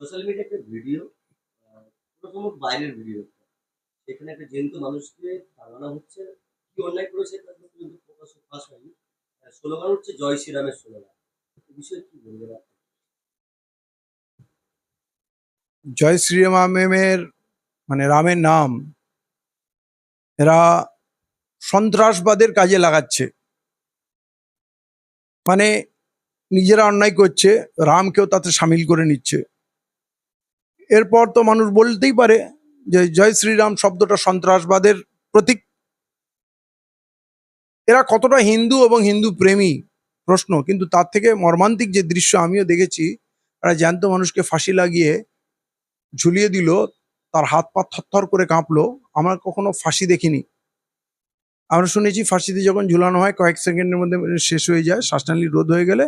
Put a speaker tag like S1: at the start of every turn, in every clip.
S1: Social media একটা video প্রথম বাইরের ভিডিও সেখানে একটা জেন্তু মানুষকে টাঙানো হচ্ছে। কি অন্যায় করেছে তার কিন্তু প্রকাশ ফাঁস হয়নি স্লোগান হচ্ছে জয় শ্রীরামের স্লোগান বিষয়ে কি বলবেন আপনি?
S2: জয় শ্রীরামের মানে রামের নাম, এরা সন্ত্রাসবাদের কাজে লাগাচ্ছে। মানে নিজেরা অন্যায় করছে, রামকেও তাতে সামিল করে নিচ্ছে। এরপর তো মানুষ বলতেই পারে যে জয় শ্রীরাম শব্দটা সন্ত্রাসবাদের প্রতীক। এরা কতটা হিন্দু এবং হিন্দু প্রেমী, প্রশ্ন। কিন্তু তার থেকে মর্মান্তিক যে দৃশ্য আমিও দেখেছি একটা জ্যান্ত মানুষকে ফাঁসি লাগিয়ে ঝুলিয়ে দিল, তার হাত পা থরথর করে কাঁপলো। আমরা কখনো ফাঁসি দেখিনি। আমরা শুনেছি ফাঁসিতে যখন ঝুলানো হয়, কয়েক সেকেন্ডের মধ্যে শেষ হয়ে যায়, শ্বাসনালী রোধ হয়ে গেলে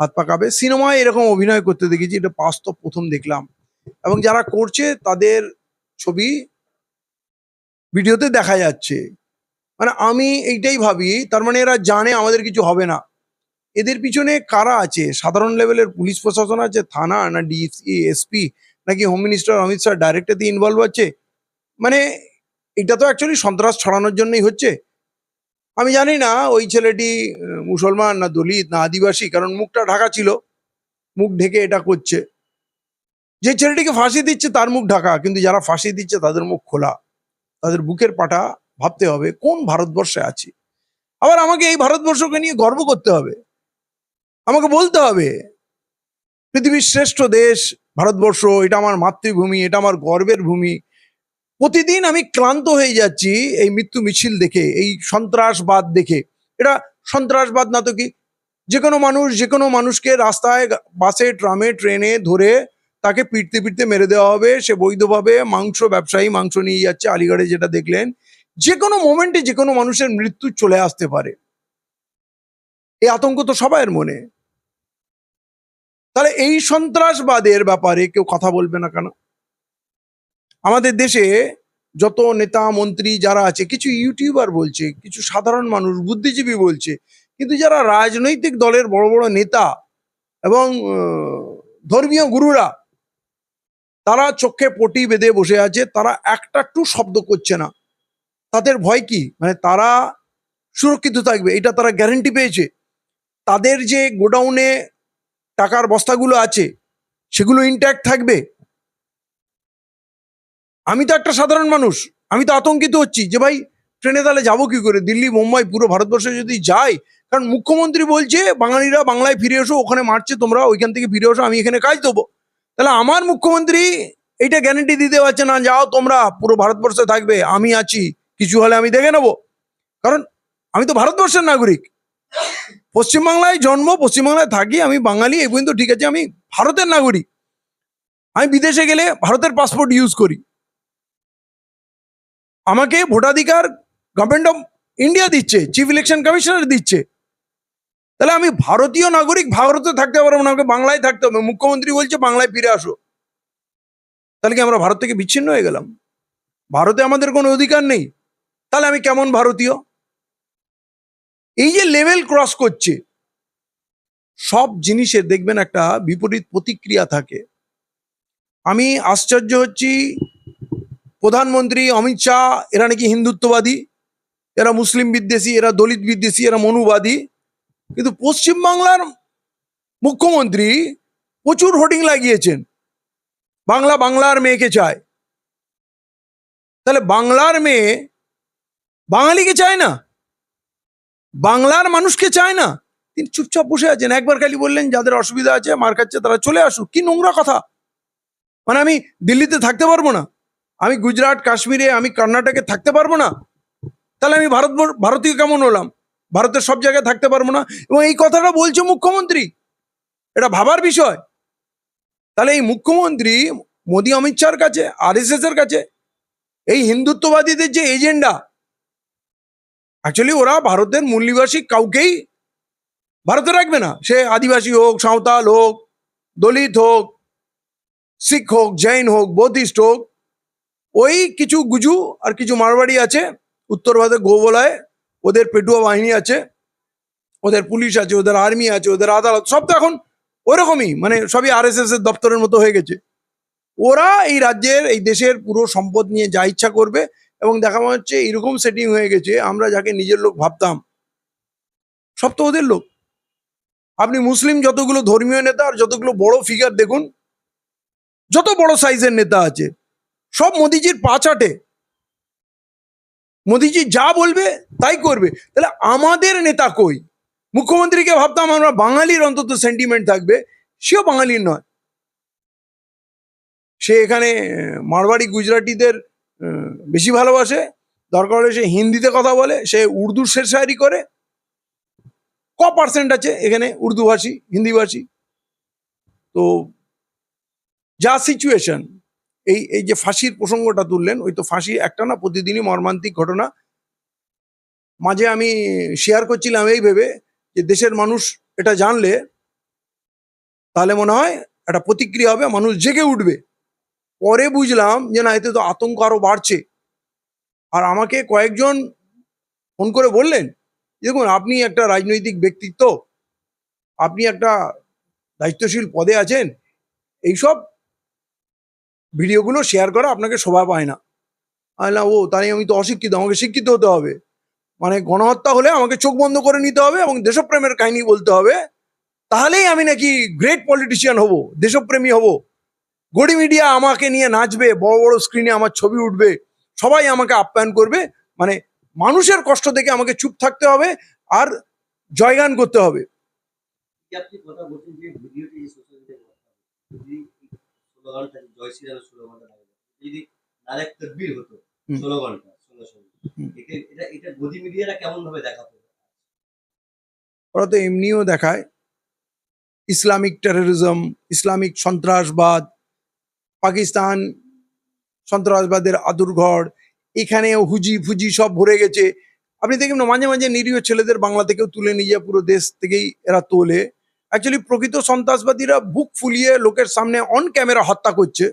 S2: হাত পা কাঁপে। সিনেমায় এরকম অভিনয় করতে দেখেছি, এটা বাস্তব প্রথম দেখলাম। এবং যারা করছে, তাদের ছবি ভিডিওতে দেখা যাচ্ছে। মানে আমি এইটাই ভাবি, তার মানে এরা জানে আমাদের কিছু হবে না। এদের পিছনে কারা আছে? সাধারণ লেভেলের পুলিশ প্রশাসন আছে, থানা না ডিসি এসপি নাকি home minister Amit Shah direct এতে ইনভলভ আছে? মানে এটা তো অ্যাকচুয়ালি সন্ত্রাস ছড়ানোর জন্যই হচ্ছে। আমি জানি না ওই ছেলেটি মুসলমান না দলিত না আদিবাসী, কারণ মুখটা ঢাকা ছিল। মুখ ঢেকে এটা করছে। যে ছেলেটিকে ফাঁসি দিচ্ছে তার মুখ ঢাকা, কিন্তু যারা ফাঁসি দিচ্ছে তাদের মুখ খোলা। তাদের বুকের পাটা ভাবতে হবে, কোন ভারতবর্ষে আছি? আবার আমাকে এই ভারতবর্ষকে নিয়ে গর্ব করতে হবে। আমাকে বলতে হবে, পৃথিবীর শ্রেষ্ঠ দেশ ভারতবর্ষ, এটা আমার মাতৃভূমি, এটা আমার গর্বের ভূমি। প্রতিদিন আমি ক্লান্ত হয়ে যাচ্ছি এই মৃত্যু মিছিল দেখে, এই সন্ত্রাসবাদ দেখে। এটা সন্ত্রাসবাদ না তো কি? যে কোনো মানুষ যে কোনো মানুষকে রাস্তায় বাসে, ট্রামে, ট্রেনে ধরে তাকে পিটতে পিটতে মেরে দেওয়া হবে। সে বৈধভাবে মাংস ব্যবসায়ী মাংস নিয়ে যাচ্ছে। আলিগড়ে যেটা দেখলেন যে কোনো মোমেন্টে যে কোনো মানুষের মৃত্যু চলে আসতে পারে। এই আতঙ্ক তো সবাইয়ের মনে। তাহলে এই সন্ত্রাসবাদের ব্যাপারে কেউ কথা বলবে না কেন? আমাদের দেশে যত নেতা, মন্ত্রী যারা আছে, কিছু ইউটিউবার বলছে, কিছু সাধারণ মানুষ, বুদ্ধিজীবী বলছে, কিন্তু যারা রাজনৈতিক দলের বড় বড় নেতা এবং ধর্মীয় গুরুরা, তারা চোখে পটি বেঁধে বসে আছে, তারা একটা টু শব্দ করছে না। তাদের ভয় কি? মানে তারা সুরক্ষিত থাকবে, এটা তারা গ্যারেন্টি পেয়েছে। তাদের যে গোডাউনে টাকার বস্তাগুলো আছে, সেগুলো ইনট্যাক্ট থাকবে। আমি তো একটা সাধারণ মানুষ, আমি তো আতঙ্কিত হচ্ছি যে ভাই, ট্রেনে তাহলে যাব কি করে? দিল্লি, মুম্বাই, পুরো ভারতবর্ষে যদি যাই, কারণ মুখ্যমন্ত্রী বলছে, বাঙালিরা বাংলায় ফিরে এসো, ওখানে মারছে তোমরা, ওইখান থেকে ফিরে এসো, আমি এখানে কাজ দেবো। তাহলে আমার মুখ্যমন্ত্রী এইটা গ্যারেন্টি দিতে পারছে না, যাও তোমরা, পুরো ভারতবর্ষে থাকবে, আমি আছি, কিছু হলে আমি দেখে নেব। কারণ আমি তো ভারতবর্ষের নাগরিক। পশ্চিমবাংলায় জন্ম, পশ্চিমবাংলায় থাকি, আমি বাঙালি, এই পর্যন্ত ঠিক আছে, আমি ভারতের নাগরিক। আমি বিদেশে গেলে ভারতের পাসপোর্ট ইউজ করি। আমাকে ভোটাধিকার গভর্নমেন্ট অফ ইন্ডিয়া দিচ্ছে চিফ ইলেকশন কমিশনার দিচ্ছে। তাহলে আমি ভারতীয় নাগরিক, ভারতে থাকতে পারব না, আমাকে বাংলায় থাকতে হবে। মুখ্যমন্ত্রী বলছে, বাংলায় ফিরে আসো। তাহলে কি আমরা ভারত থেকে বিচ্ছিন্ন হয়ে গেলাম? ভারতে আমাদের কোনো অধিকার নেই। তাহলে আমি কেমন ভারতীয়? এই যে লেভেল ক্রস করছে, সব জিনিসের দেখবেন একটা বিপরীত প্রতিক্রিয়া থাকে। আমি আশ্চর্য হচ্ছি, প্রধানমন্ত্রী অমিত শাহ, এরা নাকি হিন্দুত্ববাদী, এরা মুসলিম বিদ্বেষী, এরা দলিত বিদ্বেষী, এরা মনুবাদী, কিন্তু পশ্চিমবাংলার মুখ্যমন্ত্রী প্রচুর হোর্ডিং লাগিয়েছেন। বাংলা বাংলার মেয়েকে চায়। তাহলে বাংলার মেয়ে বাঙালিকে চায় না? বাংলার মানুষকে চায় না। তিনি চুপচাপ বসে আছেন। একবার খালি বললেন, যাদের অসুবিধা আছে, মার খাচ্ছে, তারা চলে আসুক। কি নোংরা কথা। মানে আমি দিল্লিতে থাকতে পারব না। আমি গুজরাট, কাশ্মীরে, আমি কর্ণাটকে থাকতে পারব না। তাহলে আমি ভারত, ভারতীয় কেমন হলাম? ভারতের সব জায়গায় থাকতে পারব না। এবং এই কথাটা বলছে মুখ্যমন্ত্রী। এটা ভাবার বিষয়। তাহলে এই মুখ্যমন্ত্রী মোদী, অমিত শাহর কাছে, আর এর কাছে, এই হিন্দুত্ববাদীদের যে এজেন্ডা অ্যাকচুয়ালি ওরা ভারতের মূল নিবাসী কাউকেই ভারতে রাখবে না। সে আদিবাসী হোক, সাঁওতাল হোক, দলিত হোক, শিখ হোক, জৈন হোক, বৌদ্ধিস্ট হোক, ওই কিছু গুজু আর কিছু মারবাড়ি আছে। উত্তর ভারতে গোবলায় ওদের পেটুয়া বাহিনী আছে, ওদের পুলিশ আছে, ওদের আর্মি আছে, ওদের আদালত, সব তো এখন ওরকমই মানে সবই আর এস এর দপ্তরের মতো হয়ে গেছে। ওরা এই রাজ্যের, এই দেশের পুরো সম্পদ নিয়ে যা ইচ্ছা করবে এবং দেখা মনে হচ্ছে এরকম সেটিং হয়ে গেছে, আমরা যাকে নিজের লোক ভাবতাম। সব তো ওদের লোক। আপনি মুসলিম যতগুলো ধর্মীয় নেতা আর যতগুলো বড় ফিগার দেখুন, যত বড় সাইজের নেতা আছে, সব মোদিজির পা চাটে। মোদিজি যা বলবে তাই করবে। তাহলে আমাদের নেতা কই? মুখ্যমন্ত্রীকে ভাবতাম আমরা বাঙালির অন্তত সেন্টিমেন্ট থাকবে, সেও বাঙালির নয়। সে এখানে মারবাড়ি গুজরাটিদের বেশি ভালোবাসে। দরকার হলে সে হিন্দিতে কথা বলে, সে উর্দু শেরশায়ারি করে। ক পার্সেন্ট আছে এখানে উর্দুভাষী, হিন্দিভাষী? তো যা সিচুয়েশন এই এই যে ফাঁসির প্রসঙ্গটা তুললেন, ওই তো ফাঁসি একটা না, প্রতিদিনই মর্মান্তিক ঘটনা। মাঝে আমি শেয়ার করছিলাম এই ভেবে যে দেশের মানুষ এটা জানলে, তাহলে মনে হয় একটা প্রতিক্রিয়া হবে, মানুষ জেগে উঠবে। পরে বুঝলাম যে না এতে তো আতঙ্ক আরও বাড়ছে। আর আমাকে কয়েকজন ফোন করে বললেন দেখুন আপনি একটা রাজনৈতিক ব্যক্তিত্ব আপনি একটা দায়িত্বশীল পদে আছেন এইসব ভিডিওগুলো শেয়ার করা আপনাকে শোভা পায় না। বললাম, ও তাই আমি তো অশিক্ষিত আমাকে শিক্ষিত হতে হবে। মানে গণহত্যা হলে আমাকে চোখ বন্ধ করে নিতে হবে এবং দেশপ্রেমের কাহিনী বলতে হবে। তাহলেই আমি নাকি গ্রেট পলিটিশিয়ান হব দেশপ্রেমী হব। গড়ি মিডিয়া আমাকে নিয়ে নাচবে বড় বড় স্ক্রিনে আমার ছবি উঠবে সবাই আমাকে আপ্যায়ন করবে মানে মানুষের কষ্ট দেখে আমাকে চুপ থাকতে হবে আর জয়গান করতে হবে। ওরা তো এমনিও দেখায়। ইসলামিক টেরোরিজম ইসলামিক সন্ত্রাসবাদ পাকিস্তান, সন্ত্রাসবাদের আদুরঘর এখানে হুজি ফুজি সব ভরে গেছে। আপনি দেখবেন না, মাঝে মাঝে নিরীহ ছেলেদের বাংলা থেকেও তুলে নিয়ে যায়, পুরো দেশ থেকেই এরা তোলে। অ্যাকচুয়ালি প্রকৃত সন্ত্রাসবাদীরা বুক ফুলিয়ে লোকের সামনে অন ক্যামেরা হত্যা করছে।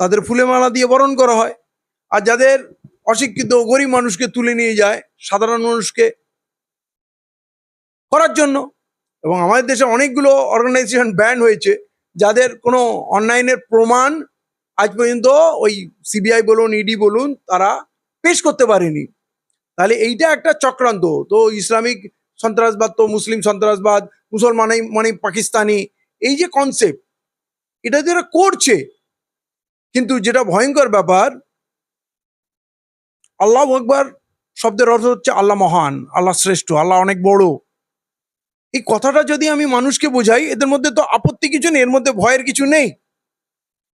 S2: তাদের ফুলে মালা দিয়ে বরণ করা হয়। আর যাদের অশিক্ষিত, গরিব মানুষকে তুলে নিয়ে যায়, সাধারণ মানুষকে করার জন্য। এবং আমাদের দেশে অনেকগুলো অর্গানাইজেশন ব্যান হয়েছে। যাদের কোনো অনলাইনের প্রমাণ আজ পর্যন্ত ওই সিবিআই বলুন, ইডি বলুন, তারা পেশ করতে পারেনি। তাহলে এইটা একটা চক্রান্ত। তো ইসলামিক সন্ত্রাসবাদ, তো মুসলিম সন্ত্রাসবাদ মুসলমান মানে পাকিস্তানি, এই যে কনসেপ্ট এটা এরা করছে। কিন্তু যেটা ভয়ঙ্কর ব্যাপার, আল্লাহ আকবার শব্দের অর্থ হচ্ছে আল্লাহ মহান, আল্লাহ শ্রেষ্ঠ, আল্লাহ অনেক বড়। এই কথাটা যদি আমি মানুষকে বোঝাই, এদের মধ্যে তো আপত্তি কিছু নেই, এর মধ্যে ভয়ের কিছু নেই।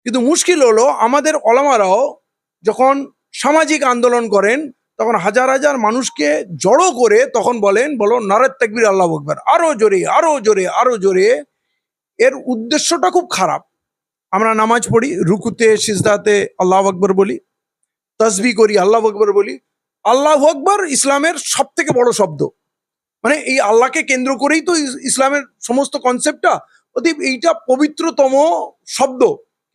S2: কিন্তু মুশকিল হলো, আমাদের অলামারাও যখন সামাজিক আন্দোলন করেন, তখন হাজার হাজার মানুষকে জড়ো করে তখন বলেন, বলো নারাজ তাকবির, আল্লাহ আকবর, আরও জোরে আরও জোরে আরও জোরে। এর উদ্দেশ্যটা খুব খারাপ। আমরা নামাজ পড়ি, রুকুতে, সিজদাতে, আল্লাহ আকবর বলি তসবি করি, আল্লাহ আকবর বলি। আল্লাহ আকবর ইসলামের সব থেকে বড় শব্দ। মানে এই আল্লাহকে কেন্দ্র করেই তো ইসলামের সমস্ত কনসেপ্টটা অতএব এইটা পবিত্রতম শব্দ।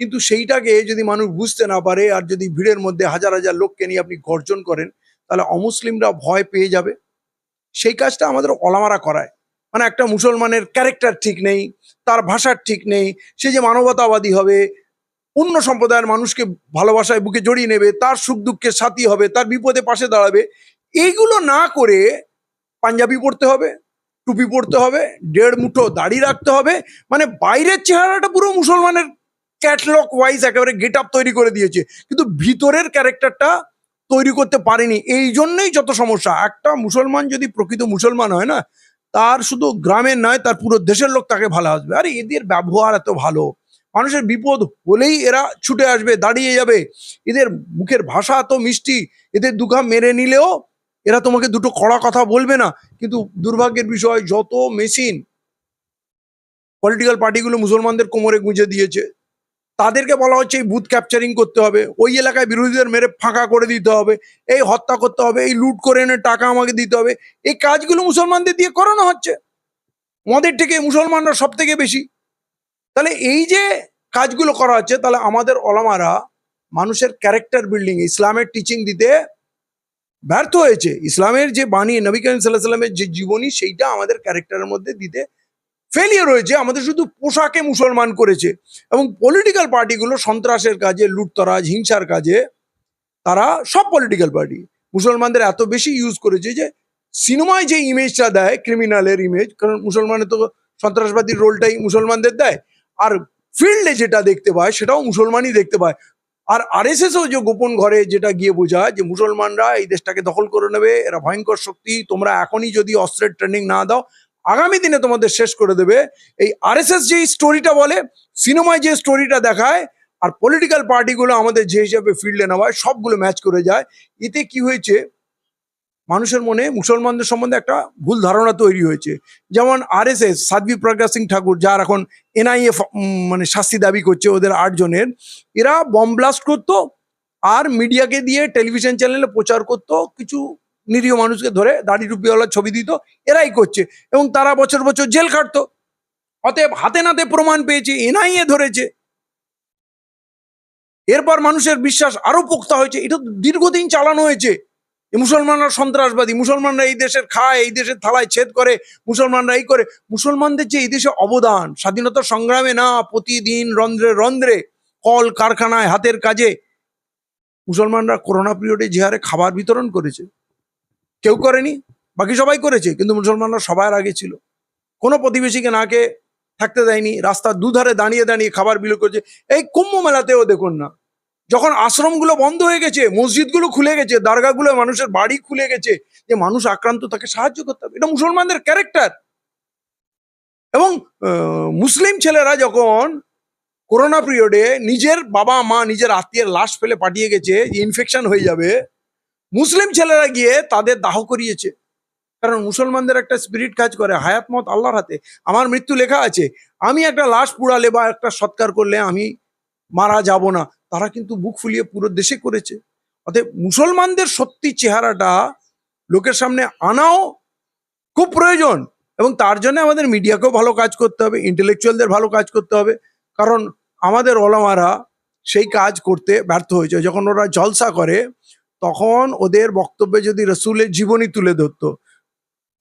S2: কিন্তু সেইটাকে যদি মানুষ বুঝতে না পারে, আর যদি ভিড়ের মধ্যে হাজার হাজার লোককে নিয়ে আপনি গর্জন করেন, তাহলে অমুসলিমরা ভয় পেয়ে যাবে। সেই কাজটা আমাদের অলামারা করায়। মানে একটা মুসলমানের ক্যারেক্টার ঠিক নেই, তার ভাষার ঠিক নেই, সে যে মানবতাবাদী হবে, অন্য সম্প্রদায়ের মানুষকে ভালোবাসায় বুকে জড়িয়ে নেবে, তার সুখ দুঃখের সাথী হবে, তার বিপদে পাশে দাঁড়াবে, এইগুলো না করে পাঞ্জাবি পড়তে হবে, টুপি পড়তে হবে, দেড় মুঠো দাড়ি রাখতে হবে। মানে বাইরের চেহারাটা পুরো মুসলমানের ক্যাটলগ ওয়াইজ একেবারে গেট আপ তৈরি করে দিয়েছে। কিন্তু ভিতরের ক্যারেক্টারটা তৈরি করতে পারেনি। এই জন্যই যত সমস্যা। একটা মুসলমান যদি প্রকৃত মুসলমান হয় না, তার শুধু গ্রামের নয়, তার পুরো দেশের লোক তাকে ভালো আসবে। আরে এদের ব্যবহার এত ভালো। মানুষের বিপদ হলেই এরা ছুটে আসবে, দাঁড়িয়ে যাবে। এদের মুখের ভাষা এত মিষ্টি। এদের দুঘা মেরে নিলেও এরা তোমাকে দুটো কড়া কথা বলবে না, কিন্তু দুর্ভাগ্যের বিষয় যত মেশিন পলিটিক্যাল পার্টিগুলো মুসলমানদের কোমরে গুঁজে দিয়েছে, তাদেরকে বলা হচ্ছে এই বুথ ক্যাপচারিং করতে হবে, ওই এলাকায় বিরোধীদের মেরে ফাঁকা করে দিতে হবে, এই হত্যা করতে হবে, এই লুট করে এনে টাকা আমাকে দিতে হবে, এই কাজগুলো মুসলমানদের দিয়ে করানো হচ্ছে। মদের থেকে মুসলমানরা সব থেকে বেশি। তাহলে এই যে কাজগুলো করা হচ্ছে, তাহলে আমাদের ওলামারা মানুষের ক্যারেক্টার বিল্ডিং ইসলামের টিচিং দিতে ব্যর্থ হয়েছে। ইসলামের যে বাণী, নবী করিম সাল্লাহ সাল্লামের যে জীবনী, সেইটা আমাদের ক্যারেক্টারের মধ্যে দিতে ফেলিয়ার হয়েছে আমাদের শুধু পোশাকে মুসলমান করেছে। এবং পলিটিক্যাল পার্টিগুলো সন্ত্রাসের কাজে, লুটতরাজ, হিংসার কাজে, তারা সব পলিটিক্যাল পার্টি মুসলমানদের এত বেশি ইউজ করেছে যে সিনেমায় যে ইমেজটা দেয় ক্রিমিনালের ইমেজ কারণ মুসলমানের তো সন্ত্রাসবাদীর রোলটাই মুসলমানদের দেয়। আর ফিল্ডে যেটা দেখতে পায়, সেটাও মুসলমানই দেখতে পায়। আর আর আরএসএসও যে গোপন ঘরে যেটা গিয়ে বোঝায় যে মুসলমানরা এই দেশটাকে দখল করে নেবে, এরা ভয়ঙ্কর শক্তি, তোমরা এখনই যদি অস্ত্রের ট্রেনিং না দাও, আগামী দিনে তোমাদের শেষ করে দেবে। এই আর এস যে স্টোরিটা বলে, সিনেমায় যে স্টোরিটা দেখায়, আর পলিটিক্যাল পার্টিগুলো আমাদের যে হিসাবে ফিল্ডে নেওয়ায়, সবগুলো ম্যাচ করে যায়। এতে কি হয়েছে মানুষের মনে মুসলমানদের সম্বন্ধে একটা ভুল ধারণা তৈরি হয়েছে। যেমন R S RSS Sadhvi Pragya Singh Thakur, যার এখন এনআইএ মানে শাস্তি দাবি করছে ওদের আটজনের এরা বম ব্লাস্ট করতো আর মিডিয়াকে দিয়ে টেলিভিশন চ্যানেলে প্রচার করতো, কিছু নিরীহ মানুষকে ধরে দাড়ি টুপিওয়ালার ছবি দিত, এরাই করছে। এবং তারা বছর বছর জেল খাটতো। অতএব হাতে নাতে প্রমাণ পেয়েছে এনআইএ ধরেছে। এরপর মানুষের বিশ্বাস আরও পোক্তা হয়েছে। এটা দীর্ঘদিন চালানো হয়েছে। মুসলমানরা সন্ত্রাসবাদী, মুসলমানরা এই দেশের খায়, এই দেশের থালায় ছেদ করে, মুসলমানরা এই করে। মুসলমানদের যে এই দেশে অবদান, স্বাধীনতা সংগ্রামে না, প্রতিদিন রন্ধ্রে রন্ধ্রে কল কারখানায় হাতের কাজে। মুসলমানরা করোনা পিরিয়ডে যে হারে খাবার বিতরণ করেছে, কেউ করেনি, বাকি সবাই করেছে, কিন্তু মুসলমানরা সবার আগে ছিল। কোনো প্রতিবেশীকে নাকে থাকতে দেয়নি, রাস্তার দুধারে দাঁড়িয়ে দাঁড়িয়ে খাবার বিলি করছে। এই কুম্ভ মেলাতেও দেখুন না যখন আশ্রমগুলো বন্ধ হয়ে গেছে, মসজিদগুলো খুলে গেছে দরগাগুলো মানুষের বাড়ি খুলে গেছে, যে মানুষ আক্রান্ত তাকে সাহায্য করতে হবে। এটা মুসলমানদের ক্যারেক্টার। এবং মুসলিম ছেলেরা যখন করোনা পিরিয়ডে নিজের বাবা মা নিজের আত্মীয়ের লাশ ফেলে পাঠিয়ে গেছে, যে ইনফেকশন হয়ে যাবে, মুসলিম ছেলেরা গিয়ে তাদের দাহ করিয়েছে। কারণ মুসলমানদের একটা স্পিরিট কাজ করে, হায়াত মত আল্লাহর হাতে। আমার মৃত্যু লেখা আছে, আমি একটা লাশ পুড়ালে বা একটা সৎকার করলে আমি মারা যাব না। তারা কিন্তু বুক ফুলিয়ে পুরো দেশে করেছে। অতএব মুসলমানদের সত্যি চেহারাটা লোকের সামনে আনাও খুব প্রয়োজন এবং তার জন্য আমাদের মিডিয়াকেও ভালো কাজ করতে হবে, ইন্টেলেকচুয়ালদের ভালো কাজ করতে হবে। কারণ আমাদের ওলামারা সেই কাজ করতে ব্যর্থ হয়েছে। যখন ওরা জলসা করে, তখন ওদের বক্তব্যে যদি রসুলের জীবনী তুলে ধরতো,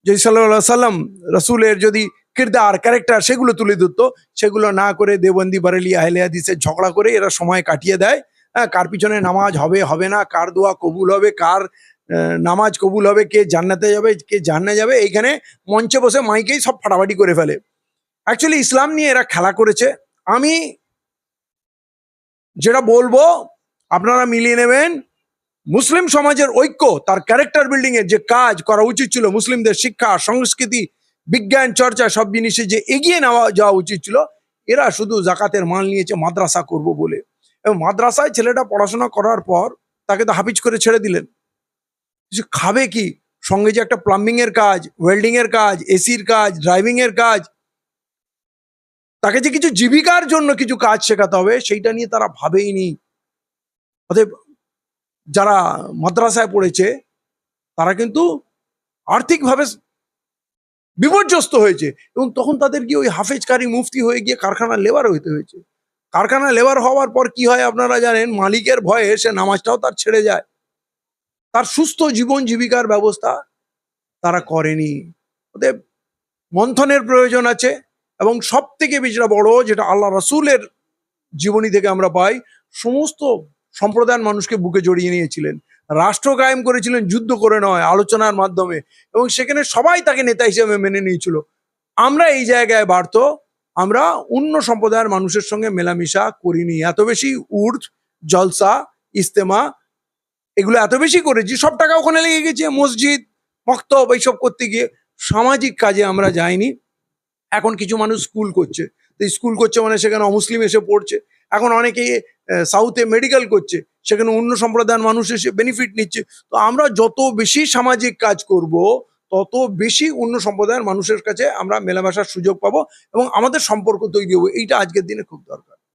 S2: যদি সাল্লাহ সাল্লাম রসুলের যদি কিরদার ক্যারেক্টার সেগুলো তুলে ধরতো। সেগুলো না করে দেবন্দি বারেলি, আহলে হাদিসের ঝগড়া করে এরা সময় কাটিয়ে দেয়। হ্যাঁ কার পিছনে নামাজ হবে হবে না, কার দোয়া কবুল হবে, কার নামাজ কবুল হবে, কে জান্নাতে যাবে, কে জান্না যাবে, এইখানে মঞ্চে বসে মাইকেই সব ফাটাফাটি করে ফেলে। অ্যাকচুয়ালি ইসলাম নিয়ে এরা খেলা করেছে। আমি যেটা বলব, আপনারা মিলিয়ে নেবেন, মুসলিম সমাজের ঐক্য, তার ক্যারেক্টার বিল্ডিং এর যে কাজ করা উচিত ছিল, মুসলিমদের শিক্ষা, সংস্কৃতি বিজ্ঞান, চর্চা সব জিনিসে যে এগিয়ে নেওয়া, যাওয়া উচিত ছিল, এরা শুধু জাকাতের মাল নিয়েছে, মাদ্রাসা করব বলে। এবং মাদ্রাসায় ছেলেটা পড়াশোনা করার পর তাকে তো হাফিজ করে ছেড়ে দিলেন। সে খাবে কি? সঙ্গে যে একটা প্লাম্বিং এর কাজ ওয়েল্ডিং এর কাজ এসির কাজ ড্রাইভিং এর কাজ। তাকে যে কিছু জীবিকার জন্য কিছু কাজ শেখাতে হবে, সেইটা নিয়ে তারা ভাবেইনি। অতএব যারা মাদ্রাসায় পড়েছে, তারা কিন্তু আর্থিকভাবে বিপর্যস্ত হয়েছে এবং তখন তাদের গিয়ে ওই হাফেজকারী মুফতি হয়ে গিয়ে কারখানার লেবার হইতে হয়েছে। কারখানা লেবার হওয়ার পর কি হয় আপনারা জানেন? মালিকের ভয়ে সে নামাজটাও তার ছেড়ে যায়। তার সুস্থ জীবন জীবিকার ব্যবস্থা তারা করেনি। ওদের মন্থনের প্রয়োজন আছে এবং সব থেকে বেশি বড় যেটা আল্লাহ রসুলের জীবনী থেকে আমরা পাই, সমস্ত সম্প্রদায়ের মানুষকে বুকে জড়িয়ে নিয়েছিলেন। রাষ্ট্র কায়েম করেছিলেন, যুদ্ধ করে নয়, আলোচনার মাধ্যমে। এবং সেখানে সবাই তাকে নেতা হিসেবে মেনে নিয়েছিল। আমরা এই জায়গায় বাড়ত, আমরা অন্য সম্প্রদায়ের মানুষের সঙ্গে মেলামেশা করিনি। এত বেশি উর্দ জলসা ইস্তেমা এগুলো এত বেশি করেছি, সব টাকা ওখানে লেগে গেছে, মসজিদ, মক্তব, এইসব করতে গিয়ে সামাজিক কাজে আমরা যাইনি। এখন কিছু মানুষ স্কুল করছে। তো স্কুল করছে মানে সেখানে অমুসলিম এসে পড়ছে। এখন অনেকে সাউথে মেডিকেল করছে। সেখানে অন্য সম্প্রদায়ের মানুষ এসে বেনিফিট নিচ্ছে। তো আমরা যত বেশি সামাজিক কাজ করব, তত বেশি অন্য সম্প্রদায়ের মানুষের কাছে আমরা মেলামেশার সুযোগ পাবো এবং আমাদের সম্পর্ক তৈরি হব। এইটা আজকের দিনে খুব দরকার।